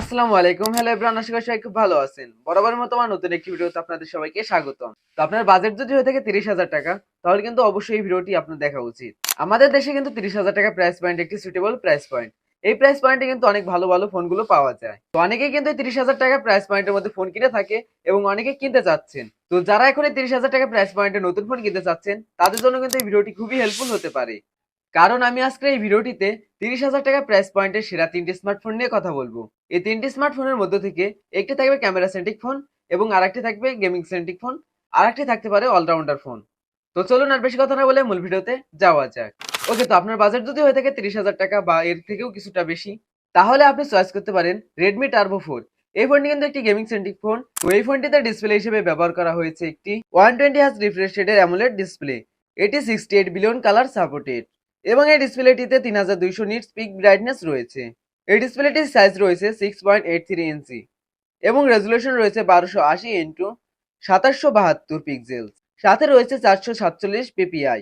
আসসালামু আলাইকুম। Hello everyone আশা করি সবাই খুব ভালো আছেন। বরাবর মতো আমার নতুন একটি ভিডিওতে আপনাদের সবাইকে স্বাগতম। তো আপনার বাজেট যদি হয়ে থাকে তিরিশ হাজার টাকা, তাহলে কিন্তু অবশ্যই এই ভিডিওটি আপনার দেখা উচিত। আমাদের দেশে কিন্তু তিরিশ হাজার টাকা প্রাইস পয়েন্ট একটি সুটেবল প্রাইস পয়েন্ট এই প্রাইস পয়েন্টে কিন্তু অনেক ভালো ভালো ফোনগুলো পাওয়া যায়। তো অনেকে কিন্তু তিরিশ হাজার টাকা প্রাইস পয়েন্টের মধ্যে ফোন কিনে থাকে এবং অনেকে কিনতে চাচ্ছেন। তো যারা এখন এই তিরিশ হাজার টাকা প্রাইস পয়েন্টে নতুন ফোন কিনতে চাচ্ছেন, তাদের জন্য কিন্তু এই ভিডিওটি খুবই হেল্পফুল হতে পারে। কারণ আমি আজকে এই ভিডিওটিতে তিরিশ হাজার টাকা প্রাইস পয়েন্টের সেরা তিনটি স্মার্টফোন নিয়ে কথা বলব। এই তিনটি স্মার্টফোনের মধ্যে থেকে একটি থাকবে ক্যামেরা সেন্ট্রিক ফোন এবং আরেকটি থাকবে গেমিং সেন্ট্রিক ফোন আরেকটি থাকতে পারে অলরাউন্ডার ফোন তো চলুন আর বেশি কথা না বলে মূল ভিডিওতে যাওয়া যাক। ওকে, তো আপনার বাজেট যদি হয়ে থাকে তিরিশ হাজার টাকা বা এর থেকেও কিছুটা বেশি, তাহলে আপনি চয়েস করতে পারেন রেডমি টার্বো ফোর এই ফোনটি কিন্তু একটি গেমিং সেন্ট্রিক ফোন এই ফোনটিতে ডিসপ্লে হিসেবে ব্যবহার করা হয়েছে একটি ওয়ান টোয়েন্টি হাজ রিফ্রেশ রেটের অ্যামোলেড ডিসপ্লে এটি sixty eight billion colour supported এবং এই ডিসপ্লেটিতে তিন হাজার দুইশো নিট পিক ব্রাইটনেস রয়েছে। এই ডিসপ্লেটির সাইজ রয়েছে six point eight three inch এবং রেজুলেশন রয়েছে বারোশো আশি ইন্টু সাতাশশো বাহাত্তর পিক্সেল সাথে রয়েছে চারশো সাতচল্লিশ পিপিআই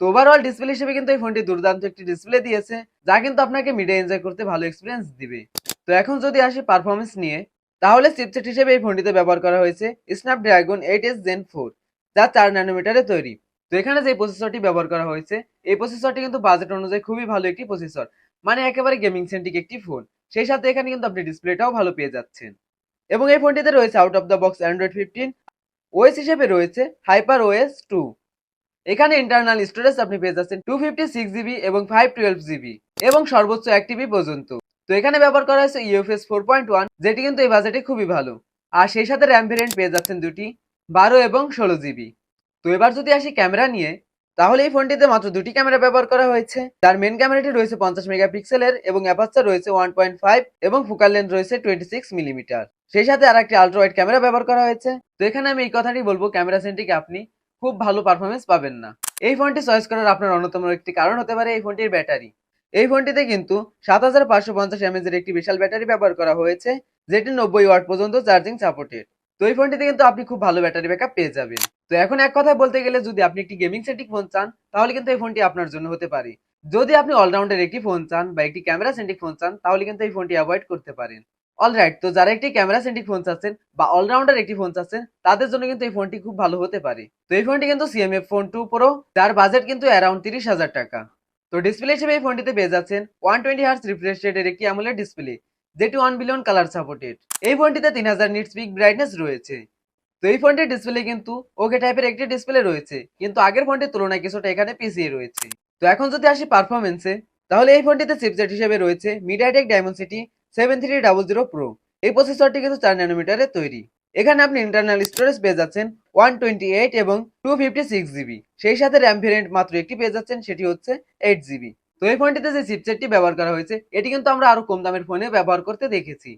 তো ওভারঅল ডিসপ্লে হিসেবে কিন্তু এই ফোনটি দুর্দান্ত একটি ডিসপ্লে দিয়েছে, যা কিন্তু আপনাকে মিডিয়া এনজয় করতে ভালো এক্সপিরিয়েন্স দিবে। তো এখন যদি আসি পারফরমেন্স নিয়ে, তাহলে চিপসেট হিসেবে এই ফোনটিতে ব্যবহার করা হয়েছে Snapdragon eight S gen four যা চার ন্যানোমিটারে তৈরি। তো এখানে যে প্রসেসরটি ব্যবহার করা হয়েছে, এই প্রসেসরটি কিন্তু বাজেট অনুযায়ী খুবই ভালো একটি প্রসেসর মানে একেবারে গেমিং সেন্ট্রিক একটি ফোন সেই সাথে এখানে কিন্তু আপনি ডিসপ্লেটাও ভালো পেয়ে যাচ্ছেন। এবং এই ফোনটিতে রয়েছে out of the box Android fifteen OS হিসেবে রয়েছে হাইপার ওএস টু এখানে ইন্টারনাল স্টোরেজ আপনি পেয়ে যাচ্ছেন টু ফিফটি সিক্স জিবি এবং ফাইভ টুয়েলভ জিবি এবং সর্বোচ্চ এক টিবি পর্যন্ত। তো এখানে ব্যবহার করা হয়েছে ইউএফএস ফোর পয়েন্ট ওয়ান যেটি কিন্তু এই বাজেটে খুবই ভালো। আর সেই সাথে র্যাম ভেরিয়েন্ট পেয়ে যাচ্ছেন দুটি, বারো এবং ষোলো জিবি তো এবার যদি আসি ক্যামেরা নিয়ে তাহলে এই ফোনটিতে মাত্র দুটি ক্যামেরা ব্যবহার করা হয়েছে। তার মেন ক্যামেরাটি রয়েছে পঞ্চাশ মেগাপিক্সেলের এবং অ্যাপারচার রয়েছে ওয়ান পয়েন্ট ফাইভ এবং ফোকাল লেন্থ রয়েছে টোয়েন্টি সিক্স মিলিমিটার সেই সাথে আর একটি আলট্রা ওয়াইড ক্যামেরা ব্যবহার করা হয়েছে। তো এখানে আমি এই কথাটি বলব, ক্যামেরা সেন্ট্রিক আপনি খুব ভালো পারফরমেন্স পাবেন না। এই ফোনটি চয়েস করার আপনার অন্যতম একটি কারণ হতে পারে এই ফোনটির ব্যাটারি। এই ফোনটিতে কিন্তু সাত হাজার পাঁচশো পঞ্চাশ এমএজ এর একটি বিশাল ব্যাটারি ব্যবহার করা হয়েছে, যেটি নব্বই ওয়াট পর্যন্ত চার্জিং সাপোর্টেড তো এই ফোনটিতে কিন্তু আপনি খুব ভালো ব্যাটারি ব্যাকআপ পেয়ে যাবেন। তো এখন এক কথায় বলতে গেলে যদি আপনি একটি গেমিং সেন্ট্রিক ফোন চান, তাহলে কিন্তু এই ফোনটি আপনার জন্য হতে পারে। যদি আপনি অলরাউন্ডার একটি ফোন চান বা একটি ক্যামেরা সেন্ট্রিক ফোন চান, তাহলে কিন্তু এই ফোনটি অ্যাভয়েড করতে পারেন। অলরাইট তো যারা একটি ক্যামেরা সেন্ট্রিক ফোন চাচ্ছেন বা অলরাউন্ডার একটি ফোন চাচ্ছেন তাদের জন্য কিন্তু এই ফোনটি খুব ভালো হতে পারে। তো এই ফোনটি কিন্তু সিএমএফ ফোন টু প্রো যার বাজেট কিন্তু অ্যারাউন্ড তিরিশ হাজার টাকা। তো ডিসপ্লে হিসেবে এই ফোনটিতে পেয়ে যাচ্ছেন ওয়ান টোয়েন্টি হার্স রিফ্রেশ রেটের একটি অ্যামোলেড ডিসপ্লে যেটি ওয়ান বিলিয়ন কালার সাপোর্টেড এই ফোনটিতে তিন হাজার নিটস পিক ব্রাইটনেস রয়েছে। তো এই ফোনটির ডিসপ্লে কিন্তু ওকে টাইপের একটি ডিসপ্লে রয়েছে, কিন্তু আগের ফোনটির তুলনায় কিছুটা এখানে পিছিয়ে রয়েছে। তো এখন যদি আসি পারফরমেন্সে তাহলে এই ফোনটিতে চিপসেট হিসেবে রয়েছে MediaTek Dimensity seven three double zero pro এই প্রসেসরটি কিন্তু চার ন্যানোমিটারে তৈরি। এখানে আপনি ইন্টারনাল স্টোরেজ পেয়ে যাচ্ছেন ওয়ান টোয়েন্টি এইট এবং টু ফিফটি সিক্স জিবি সেই সাথে র্যাম ভেরিয়েন্ট মাত্র একটি পেয়ে যাচ্ছেন, সেটি হচ্ছে এইট জিবি তো এই ফোনটিতে যে চিপসেটটি ব্যবহার করা হয়েছে, এটি কিন্তু আমরা আরও কম দামের ফোনে ব্যবহার করতে দেখেছি।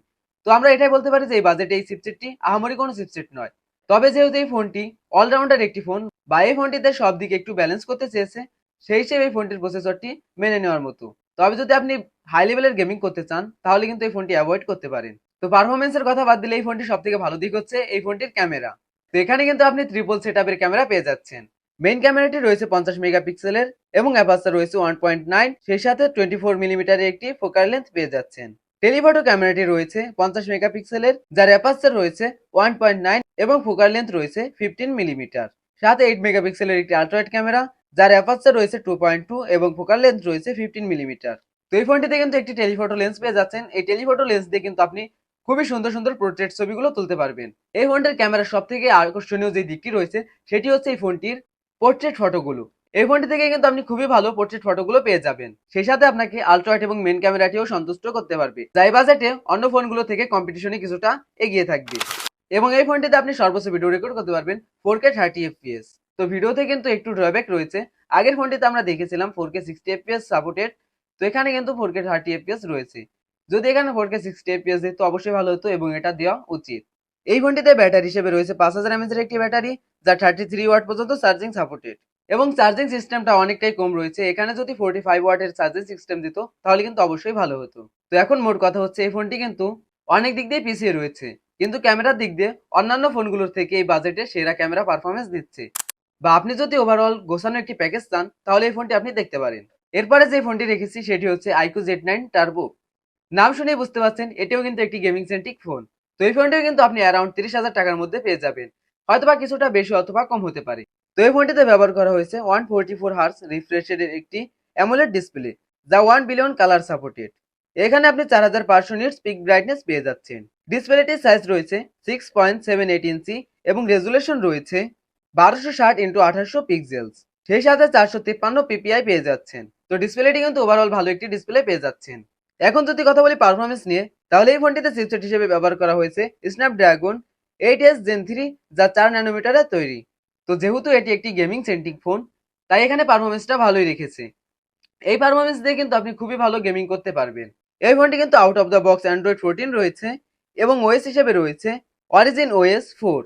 তো আমরা এটাই বলতে পারি যে এই বাজেটে এই চিপসেটটি আহামরি কোনো চিপসেট নয়। তবে যেহেতু এই ফোনটি অলরাউন্ডার একটি ফোন, বা এই ফোনটিতে সব দিকে একটু ব্যালেন্স করতে চেয়েছে, সেই হিসেবে এই ফোনটির প্রসেসরটি মেনে নেওয়ার মতো। তবে যদি আপনি হাই লেভেলের গেমিং করতে চান, তাহলে কিন্তু এই ফোনটি অ্যাভয়েড করতে পারেন। তো পারফরমেন্সের কথা বাদ দিলে এই ফোনটি সব থেকে ভালো দিক হচ্ছে এই ফোনটির ক্যামেরা তো এখানে কিন্তু আপনি ট্রিপল সেট ক্যামেরা পেয়ে যাচ্ছেন। মেইন ক্যামেরাটি রয়েছে পঞ্চাশ মেগাপিক্সেলের এবং অ্যাপারচার রয়েছে ওয়ান পয়েন্ট নাইন সেই সাথে টোয়েন্টি ফোর মিলিমিটারের একটি ফোকাল লেন্থ পেয়ে যাচ্ছেন। টেলিফটো ক্যামেরাটি রয়েছে পঞ্চাশ মেগাপিক্সেলের যার অ্যাপারচার রয়েছে ওয়ান পয়েন্ট নাইন এবং ফোকাল লেন্থ রয়েছে ফিফটিন মিলিমিটার। সাথে এইট মেগাপিক্সেলের একটি আল্ট্রাইট ক্যামেরা যার অ্যাপারচার রয়েছে টু পয়েন্ট টু এবং ফোকাল লেন্থ রয়েছে ফিফটিন মিলিমিটার। তো এই ফোনটিতে কিন্তু একটি টেলিফটো লেন্স পেয়ে যাচ্ছেন। এই টেলিফটো লেন্স দিয়ে কিন্তু আপনি খুবই সুন্দর সুন্দর পোর্ট্রেট ছবিগুলো তুলতে পারবেন। এই ফোনটির ক্যামেরা সব থেকে আকর্ষণীয় যে দিকটি রয়েছে, সেটি হচ্ছে এই ফোনটির পোর্ট্রেট ফটোগুলো এই ফোনটি থেকে কিন্তু আপনি খুবই ভালো পোর্ট্রেট ফটোগুলো পেয়ে যাবেন। সেই সাথে আপনাকে আলট্রাইট এবং মেন ক্যামেরাটিও সন্তুষ্ট করতে পারবে। যাই বাজেটে অন্য ফোনগুলো থেকে কম্পিটিশনে কিছুটা এগিয়ে থাকবে। এবং এই ফোনটিতে আপনি সর্বোচ্চ ভিডিও রেকর্ড করতে পারবেন ফোর কে থার্টি এফপিএস তো ভিডিওতে কিন্তু একটু ড্রব্যাক রয়েছে। আগের ফোনটিতে আমরা দেখেছিলাম four K sixty FPS supported তো এখানে কিন্তু ফোর কে থার্টি এফপিএস রয়েছে। যদি এখানে ফোর কে সিক্সটি এফপিএস দিত অবশ্যই ভালো হতো এবং এটা দেওয়া উচিত। এই ফোনটিতে ব্যাটারি হিসেবে রয়েছে পাঁচ হাজার এমএচ এর একটি ব্যাটারি যা থার্টি থ্রি ওয়াট পর্যন্ত চার্জিং সাপোর্টেড এবং চার্জিং সিস্টেমটা অনেকটাই কম রয়েছে। এখানে যদি ফোর্টি ফাইভ ওয়াটের চার্জিং সিস্টেম দিত, তাহলে কিন্তু অবশ্যই ভালো হতো। তো এখন মোট কথা হচ্ছে, এই ফোনটি কিন্তু অনেক দিক দিয়ে পিছিয়ে রয়েছে। কিন্তু ক্যামেরার দিক দিয়ে অন্যান্য ফোনগুলোর থেকে এই বাজেটে সেরা ক্যামেরা পারফরমেন্স দিচ্ছে। বা আপনি যদি ওভারঅল গোছানো একটি প্যাকেজ চান, তাহলে এই ফোনটি আপনি দেখতে পারেন। এরপরে যে ফোনটি রেখেছি, সেটি হচ্ছে আইকু জেড নাইন টার্বো। নাম শুনেই বুঝতে পারছেন, এটিও কিন্তু একটি গেমিং সেন্ট্রিক ফোন তো এই ফোনটিও কিন্তু আপনি অ্যারাউন্ড তিরিশ হাজার টাকার মধ্যে পেয়ে যাবেন। হয়তোবা কিছুটা বেশি, অথবা কম হতে পারে। তো এই ফোনটিতে ব্যবহার করা হয়েছে ওয়ান ফোরটি ফোর হার্স রিফ্রেশের একটি অ্যামোলেড ডিসপ্লে যা ওয়ান বিলিয়ন কালার সাপোর্টেড এখানে আপনি চার হাজার পাঁচশো নিট স্পিক ব্রাইটনেস পেয়ে যাচ্ছেন। ডিসপ্লেটির সাইজ রয়েছে six point seven eight inch এবং রেজুলেশন রয়েছে বারোশো ষাট ইন্টু আঠাশশো পিক্সেলস সেই সাথে চারশো তিপ্পান্ন পিপিআই পেয়ে যাচ্ছেন। তো ডিসপ্লেটি কিন্তু ওভারঅল ভালো একটি ডিসপ্লে পেয়ে যাচ্ছেন। এখন যদি কথা বলি পারফরমেন্স নিয়ে, তাহলে এই ফোনটিতে চিপসেট হিসেবে ব্যবহার করা হয়েছে Snapdragon eight S gen three যা চার ন্যানোমিটারে তৈরি। তো যেহেতু এটি একটি গেমিং সেন্ট্রিক ফোন তাই এখানে পারফরমেন্সটা ভালোই রেখেছে। এই পারফরমেন্স দিয়ে কিন্তু আপনি খুবই ভালো গেমিং করতে পারবেন। এই ফোনটি কিন্তু out of the box Android fourteen রয়েছে এবং ওএস হিসেবে রয়েছে অরিজিন ওএস ফোর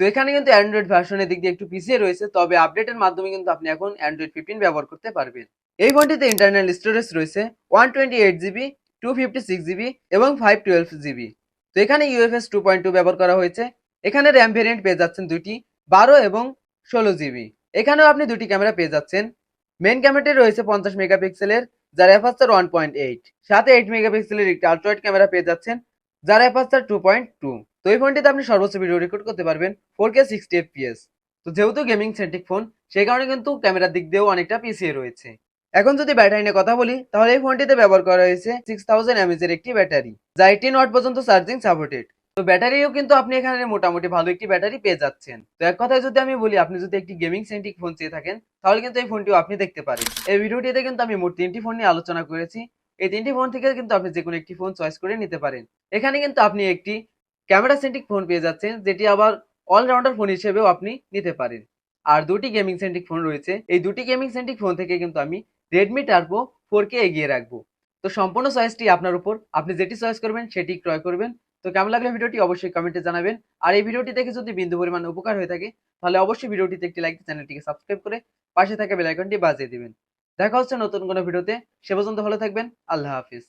তো এখানে কিন্তু অ্যান্ড্রয়েড ভার্সনের দিক দিয়ে একটু পিছিয়ে রয়েছে, তবে আপডেটের মাধ্যমে কিন্তু আপনি এখন অ্যান্ড্রয়েড ফিফটিন ব্যবহার করতে পারবেন। এই ফোনটিতে ইন্টারনাল স্টোরেজ রয়েছে one twenty eight GB two fifty six GB এবং ফাইভ টুয়েলভ জিবি তো এখানে ইউএফএস টু পয়েন্ট টু ব্যবহার করা হয়েছে। এখানে র্যাম ভেরিয়েন্ট পেয়ে যাচ্ছেন দুটি বারো এবং ষোলো জিবি। এখানেও আপনি দুটি ক্যামেরা পেয়ে যাচ্ছেন। মেন ক্যামেরাটি রয়েছে পঞ্চাশ মেগাপিক্সেলের, যার অ্যাপারচার ওয়ান পয়েন্ট এইট সাথে এইট মেগাপিক্সেলের একটি আলট্রাইড ক্যামেরা পেয়ে যাচ্ছেন, যার অ্যাপারচার টু পয়েন্ট টু তো এই ফোনটিতে আপনি সর্বোচ্চ ভিডিও রেকর্ড করতে পারবেন ফোর কে সিক্সটি এফপিএস তো যেহেতু গেমিং সেন্ট্রিক ফোন সেই কারণে কিন্তু ক্যামেরার দিক দিয়েও অনেকটা পিছিয়ে রয়েছে। এখন যদি ব্যাটারি নিয়ে কথা বলি, তাহলে এই ফোনটিতে ব্যবহার করা হয়েছে সিক্স থাউজেন্ড এমএজ এর একটি ব্যাটারি যা এইটিন ওয়াট পর্যন্ত চার্জিং সাপোর্টেড তো ব্যাটারিও কিন্তু আপনি এখানে মোটামুটি ভালো একটি ব্যাটারি পেয়ে যাচ্ছেন। তো এক কথায় যদি আমি বলি, আপনি যদি একটি গেমিং সেন্ট্রিক ফোন চেয়ে থাকেন, তাহলে কিন্তু এই ফোনটিও আপনি দেখতে পারেন। এই ভিডিওটিতে কিন্তু আমি মোট তিনটি ফোন নিয়ে আলোচনা করেছি। এই তিনটি ফোন থেকে কিন্তু আপনি যে কোনো একটি ফোন চয়েস করে নিতে পারেন। এখানে কিন্তু আপনি একটি ক্যামেরা সেন্ট্রিক ফোন পেয়ে যাচ্ছেন, যেটি আবার অলরাউন্ডার ফোন হিসেবেও আপনি নিতে পারেন। আর দুটি গেমিং সেন্ট্রিক ফোন রয়েছে। এই দুটি গেমিং সেন্ট্রিক ফোন থেকে কিন্তু আমি রেডমি টার্বো ফোর কে এগিয়ে রাখব। তো সম্পূর্ণ চয়েসটি আপনার উপর। আপনি যেটি চয়েস করবেন, সেটি ক্রয় করবেন। তো কেমন লাগল ভিডিওটি অবশ্যই কমেন্টে জানাবেন। আর এই ভিডিওটি দেখে যদি বিন্দু পরিমাণ উপকার হয়ে থাকে, তাহলে অবশ্যই ভিডিওটিতে একটি লাইক চ্যানেলটিকে সাবস্ক্রাইব করে পাশে থাকা বেলাইকনটি বাজিয়ে দিবেন। দেখা হচ্ছে নতুন কোনো ভিডিওতে, সে পর্যন্ত ভালো থাকবেন, আল্লাহ হাফিজ।